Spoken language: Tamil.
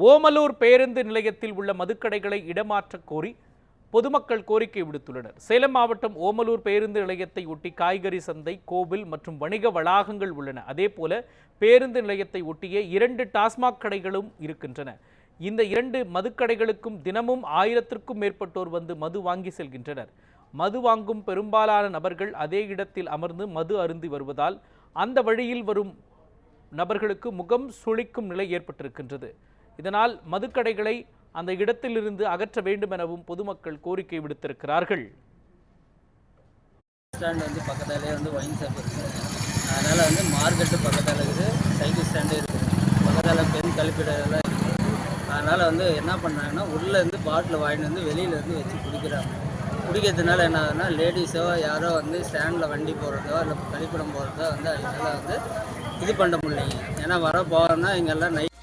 ஓமலூர் பேருந்து நிலையத்தில் உள்ள மதுக்கடைகளை இடமாற்றக் கோரி பொதுமக்கள் கோரிக்கை விடுத்துள்ளனர். சேலம் மாவட்டம் ஓமலூர் பேருந்து நிலையத்தை ஒட்டி காய்கறி சந்தை கோவில் மற்றும் வணிக வளாகங்கள் உள்ளன. அதேபோல பேருந்து நிலையத்தை ஒட்டிய இரண்டு டாஸ்மாக் கடைகளும் இருக்கின்றன. இந்த இரண்டு மதுக்கடைகளுக்கும் தினமும் ஆயிரத்திற்கும் மேற்பட்டோர் வந்து மது வாங்கி செல்கின்றனர். மது வாங்கும் பெரும்பாலான நபர்கள் அதே இடத்தில் அமர்ந்து மது அருந்தி வருவதால் அந்த வழியில் வரும் நபர்களுக்கு முகம் சுழிக்கும் நிலை ஏற்பட்டிருக்கின்றது. இதனால் மதுக்கடைகளை அந்த இடத்திலிருந்து அகற்ற வேண்டும் எனவும் பொதுமக்கள் கோரிக்கை விடுத்திருக்கிறார்கள். ஸ்டாண்ட் வந்து பக்கத்தாலே வந்து ஒயின் ஷாப் இருக்குது அதனால் வந்து மார்க்கெட்டு பக்கத்தில் இருக்குது. சைக்கிள் ஸ்டாண்டு இருக்குது. பக்கத்தால் பெண் கழிப்பிடலாம் இருக்குது. அதனால் வந்து என்ன பண்ணாங்கன்னா உள்ளே இருந்து பாட்டில் வாங்கிட்டு வந்து வெளியிலேருந்து வச்சு குடிக்கிறாங்க. குடிக்கிறதுனால என்ன ஆகுதுன்னா லேடிஸோ யாரோ வந்து ஸ்டாண்டில் வண்டி போகிறதோ இல்லை கழிப்பிடம் போகிறதோ வந்து அதெல்லாம் வந்து இது பண்ண முடியலைங்க. ஏன்னா வர போகிறோன்னா இங்கெல்லாம் நைட்